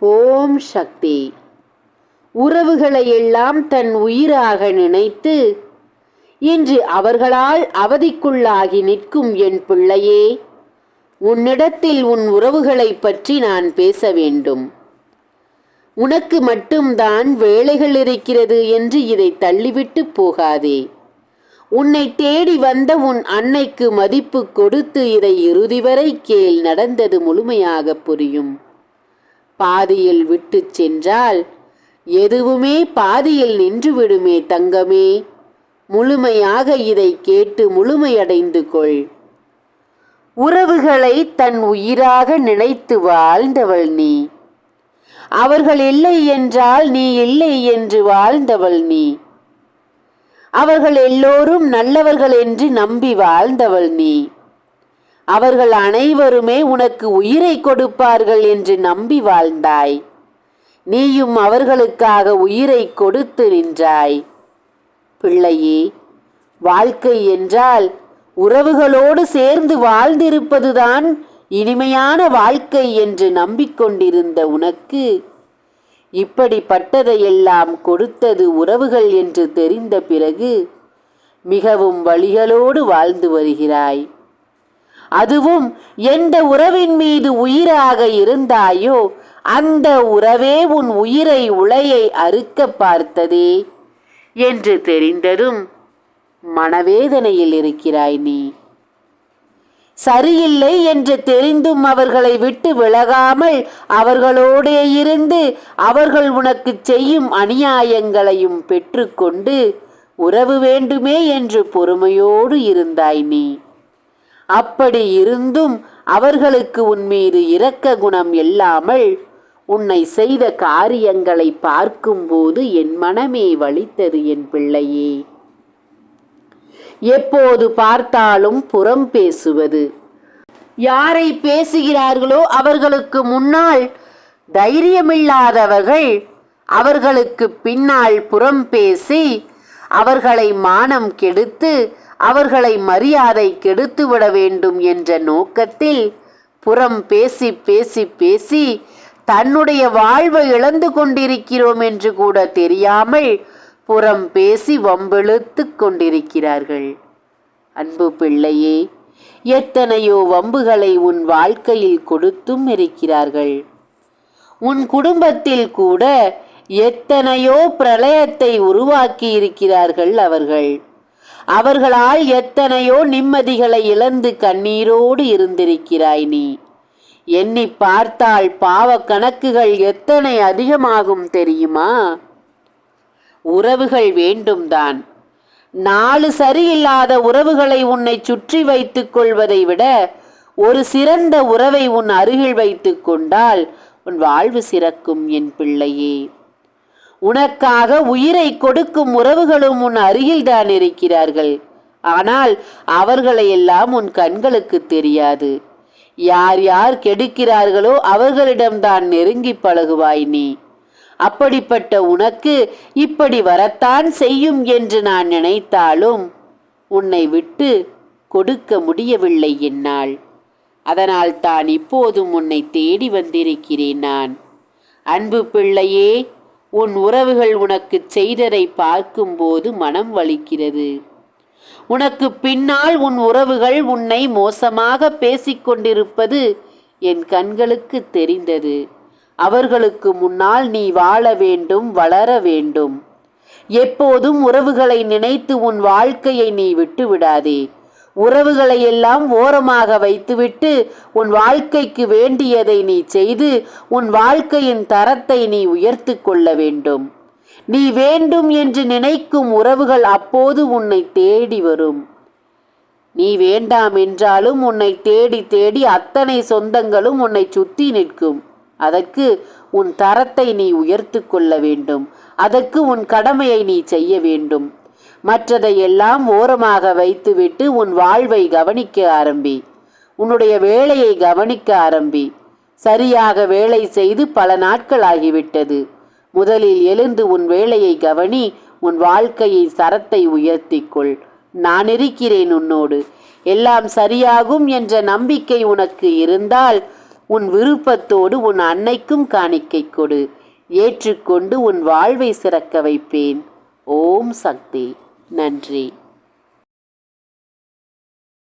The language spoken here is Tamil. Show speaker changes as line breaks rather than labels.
ஓம் சக்தி. உறவுகளை எல்லாம் தன் உயிராக நினைத்து இன்று அவர்களால் அவதிக்குள்ளாகி நிற்கும் என் பிள்ளையே உன்னிடத்தில் உன் உறவுகளைப் பற்றி நான் பேச வேண்டும். உனக்கு மட்டும்தான் வேலைகள் இருக்கிறது என்று இதை தள்ளிவிட்டு போகாதே. உன்னை தேடி வந்த உன் அன்னைக்கு மதிப்பு கொடுத்து இதை இறுதி வரை கேள் நடந்தது முழுமையாக புரியும். பாதியில் விட்டுச் சென்றால் எதுவுமே பாதியில் நின்றுவிடுமே தங்கமே. முழுமையாக இதை கேட்டு முழுமையடைந்து கொள். உறவுகளை தன் உயிராக நினைத்து வாழ்ந்தவள் நீ. அவர்கள் இல்லை என்றால் நீ இல்லை என்று வாழ்ந்தவள் நீ. அவர்கள் எல்லோரும் நல்லவர்கள் என்று நம்பி வாழ்ந்தவள் நீ. அவர்கள் அனைவருமே உனக்கு உயிரை கொடுப்பார்கள் என்று நம்பி வாழ்ந்தாய். நீயும் அவர்களுக்காக உயிரை கொடுத்து நின்றாய். பிள்ளையே வாழ்க்கை என்றால் உறவுகளோடு சேர்ந்து வாழ்ந்திருப்பதுதான் இனிமையான வாழ்க்கை என்று நம்பிக்கொண்டிருந்த உனக்கு. இப்படிப்பட்டதையெல்லாம் கொடுத்தது உறவுகள் என்று தெரிந்த பிறகு மிகவும் வழிகளோடு வாழ்ந்து வருகிறாய். அதுவும் எந்த உறவின் மீது உயிராக இருந்தாயோ அந்த உறவே உன் உயிரை உலையை அறுக்க பார்த்ததே என்று தெரிந்ததும் மனவேதனையில் இருக்கிறாய் நீ. சரியில்லை என்று தெரிந்தும் அவர்களை விட்டு விலகாமல் அவர்களோடே இருந்து அவர்கள் உனக்கு செய்யும் அநியாயங்களையும் பெற்றுக்கொண்டு உறவு வேண்டுமே என்று பொறுமையோடு இருந்தாய் நீ. அப்படி இருந்தும் அவர்களுக்கு உன் மீது இரக்க குணம் இல்லாமல் உன்னை செய்த காரியங்களை பார்க்கும்போது என் மனமே வலித்தது என் பிள்ளையே. எப்போது பார்த்தாலும் புறம் பேசுவது. யாரை பேசுகிறார்களோ அவர்களுக்கு முன்னால் தைரியமில்லாதவர்கள் அவர்களுக்கு பின்னால் புறம் பேசி அவர்களை மானம் கெடுத்து அவர்களை மரியாதை கெடுத்துவிட வேண்டும் என்ற நோக்கத்தில் புறம் பேசி பேசி பேசி தன்னுடைய வாழ்வை இழந்து கொண்டிருக்கிறோம் என்று கூட தெரியாமல் புறம் பேசி வம்பிழுத்து கொண்டிருக்கிறார்கள். அன்பு பிள்ளையே எத்தனையோ வம்புகளை உன் வாழ்க்கையில் கொடுத்தும் இருக்கிறார்கள். உன் குடும்பத்தில் கூட எத்தனையோ பிரளயத்தை உருவாக்கி இருக்கிறார்கள் அவர்கள். அவர்களால் எத்தனையோ நிம்மதிகளை இழந்து கண்ணீரோடு இருந்திருக்கிறாய் நீ. எண்ணி பார்த்தால் பாவ கணக்குகள் எத்தனை அதிகமாகும் தெரியுமா? உறவுகள் வேண்டும்தான் நாலு சரியில்லாத உறவுகளை உன்னை சுற்றி வைத்துக் கொள்வதை விட ஒரு சிறந்த உறவை உன் அருகில் வைத்துக் கொண்டால் உன் வாழ்வு சிறக்கும் என் பிள்ளையே. உனக்காக உயிரை கொடுக்கும் உறவுகளும் உன் அருகில்தான் இருக்கிறார்கள். ஆனால் அவர்களையெல்லாம் உன் கண்களுக்கு தெரியாது. யார் யார் கெடுக்கிறார்களோ அவர்களிடம்தான் நெருங்கி பழகுவாய் நீ. அப்படிப்பட்ட உனக்கு இப்படி வரத்தான் செய்யும் என்று நான் நினைத்தாலும் உன்னை விட்டு கொடுக்க முடியவில்லை என்னால். அதனால் தான் இப்போதும் உன்னை தேடி வந்திருக்கிறேன் நான். அன்பு பிள்ளையே உன் உறவுகள் உனக்கு செய்ததை பார்க்கும்போது மனம் வலிக்கிறது. உனக்கு பின்னால் உன் உறவுகள் உன்னை மோசமாக பேசிக்கொண்டிருப்பது என் கண்களுக்கு தெரிந்தது. அவர்களுக்கு முன்னால் நீ வாழ வேண்டும் வளர வேண்டும். எப்போதும் உறவுகளை நினைத்து உன் வாழ்க்கையை நீ விட்டு விடாதே உறவுகளை எல்லாம் ஓரமாக வைத்துவிட்டு உன் வாழ்க்கைக்கு வேண்டியதை நீ செய்து உன் வாழ்க்கையின் தரத்தை நீ உயர்த்து கொள்ள வேண்டும். நீ வேண்டும் என்று நினைக்கும் உறவுகள் அப்போது உன்னை தேடி வரும். நீ வேண்டாம் என்றாலும் உன்னை தேடி தேடி அத்தனை சொந்தங்களும் உன்னை சுத்தி நிற்கும். அதற்கு உன் தரத்தை நீ உயர்த்து கொள்ள வேண்டும். அதற்கு உன் கடமையை நீ செய்ய வேண்டும். மற்றதை எல்லாம் ஓரமாக வைத்துவிட்டு உன் வாழ்வை கவனிக்க ஆரம்பி. உன்னுடைய வேலையை கவனிக்க ஆரம்பி. சரியாக வேலை செய்து பல நாட்கள் ஆகிவிட்டது முதலில் எழுந்து உன் வேலையை கவனி உன் வாழ்க்கையை சரத்தை உயர்த்திக்கொள். நான் இருக்கிறேன் உன்னோடு. எல்லாம் சரியாகும் என்ற நம்பிக்கை உனக்கு இருந்தால் உன் விருப்பத்தோடு உன் அன்னைக்கும் காணிக்கை கொடு. ஏற்றுக்கொண்டு உன் வாழ்வை சிறக்க வைப்பேன். ஓம் சக்தி. நன்றி.